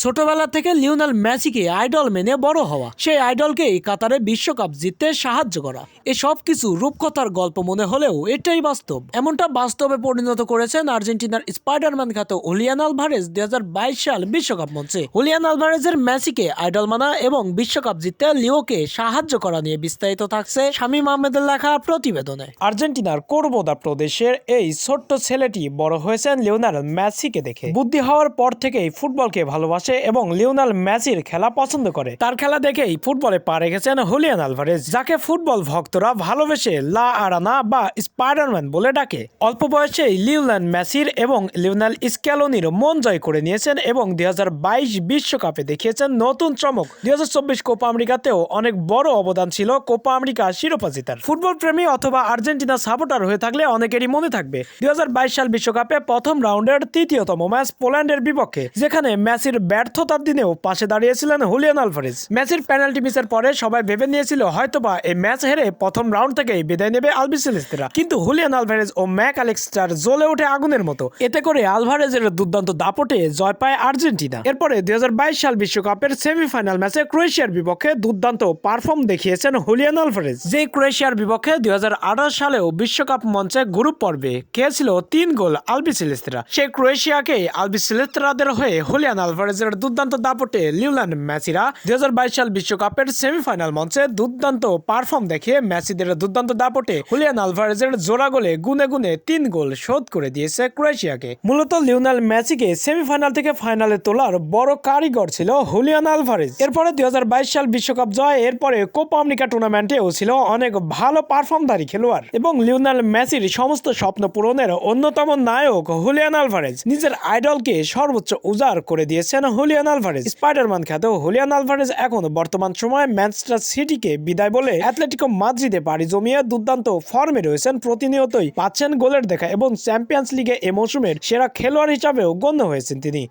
ছোটবেলা থেকে লিওনাল মেসিকে আইডল মেনে বড় হওয়া। সেই আইডলকেই কাতারে বিশ্বকাপ জিততে সাহায্য করা। এসব কিছু রূপকথার গল্প মনে হলেও এটাই বাস্তব। এমনটা বাস্তবে পরিণত করেছেন আর্জেন্টিনার স্পাইডারম্যান খ্যাত হুলিয়ান আলভারেজ দুই হাজার বাইশ সাল বিশ্বকাপ মঞ্চে। হুলিয়ান আলভারেজের মেসিকে আইডল মানা এবং বিশ্বকাপ জিততে লিওকে সাহায্য করা নিয়ে বিস্তারিত থাকছে শামীম আহমেদের লেখা প্রতিবেদনে। আর্জেন্টিনার কোরবোদা প্রদেশের এই ছোট্ট ছেলেটি বড় হয়েছেন লিওনাল মেসিকে দেখে। বুদ্ধি হওয়ার পর থেকেই ফুটবলকে ভালোবাসে এবং লিওনাল মেসির খেলা পছন্দ করে। তার খেলা দেখেই ফুটবলে পা রেখেছেন হুলিয়ান আলভারেজ, যাকে ফুটবল ভক্তরা ভালোবেসে লা আরানা বা স্পাইডারম্যান বলে ডাকে। অল্প বয়সেই লিওনাল মেসির এবং লিওনাল স্ক্যালোনির মন জয় করে নিয়েছেন এবং দুই বিশ্বকাপে দেখিয়েছেন নতুন চমক। দুই কোপা আমেরিকাতেও অনেক বড় অবদান ছিল কোপা আমেরিকা শিরোপা জেতার। ফুটবল প্রেমী অথবা আর্জেন্টিনা সাপোর্টার হয়ে থাকলে অনেকেরই মনে থাকবে। দুই হাজার বাইশ সাল বিশ্বকাপে প্রথম রাউন্ডের তৃতীয়তম ম্যাচ পোল্যান্ডের বিপক্ষে, যেখানে মেসির ব্যর্থতার দিনেও পাশে দাঁড়িয়েছিলেন হুলিয়ান আলভারেজ। মেসির পেনাল্টি মিসের পরে সবাই ভেবে নিয়েছিল হয়তোবা এই ম্যাচ হেরে প্রথম রাউন্ড থেকেই বিদায় নেবে আলবিসেলেস্তেরা কিন্তু হুলিয়ান আলভারেজ ও ম্যাক আলেক্সটার জ্বলে ওঠে আগুনের মতো। এতে করে আলভারেজের দুর্দান্ত দাপটে জয় পায় আর্জেন্টিনা। এরপরে দুই সাল বিশ্বকাপের সেমিফাইনাল ম্যাচে ক্রোয়েশিয়ার বিপক্ষে দুর্দান্ত পারফর্ম দেখিয়েছেন হুলিয়ান আলভারেজ। যে ক্রোয়েশিয়ার বিপক্ষে দুই সালেও বিশ্বকাপ মঞ্চে গ্রুপ পর্বে খেয়েছিল তিন গোল আলবিসেলেস্তেরা সেই ক্রোয়েশিয়াকে আলবিসেলেস্তেরাদের হয়ে হুলিয়ান আলভারেজের দুর্দান্ত দাপটে লিওলান মেসিরা দুই সাল বিশ্বকাপের সেমিফাইনাল মঞ্চে দুর্দান্ত পারফর্ম দেখিয়ে মেসিদের দুর্দান্ত দাপটে হুলিয়ান আলভারেজের জোড়া গোলে গুনে গুনে তিন গোল শোধ করে দিয়েছে ক্রোয়েশিয়াকে। মূলত লিওনাল মেসিকে সেমিফাইনাল থেকে ফাইনালে তোলার বড় কারিগর ছিল হুলিয়ান আলভারেজ। এরপরে দুই হাজার বাইশ সাল বিশ্বকাপ জয়, এরপরে কোপা আমেরিকা টুর্নামেন্টেও ছিল অনেক ভালো পারফর্মধারী খেলোয়াড় এবং লিওনাল মেসির সমস্ত স্বপ্ন পূরণের অন্যতম নায়ক হুলিয়ান আলভারেজ নিজের আইডলকে সর্বোচ্চ উজাড় করে দিয়েছেন হুলিয়ান আলভারেজ স্পাইডারম্যান খ্যাত হুলিয়ান আলভারেজ এখন বর্তমান সময়ে ম্যানচেস্টার সিটিকে বিদায় বলে অ্যাথলেটিকো মাদ্রিদে পাড়ি জমিয়ে দুর্দান্ত ফর্মে রয়েছেন প্রতিনিয়তই। পাচ্ছেন গোলের দেখা এবং চ্যাম্পিয়ন্স লিগে এ মৌসুমের সেরা খেলোয়াড় হিসাবেও গণ্য হয়েছেন তিনি।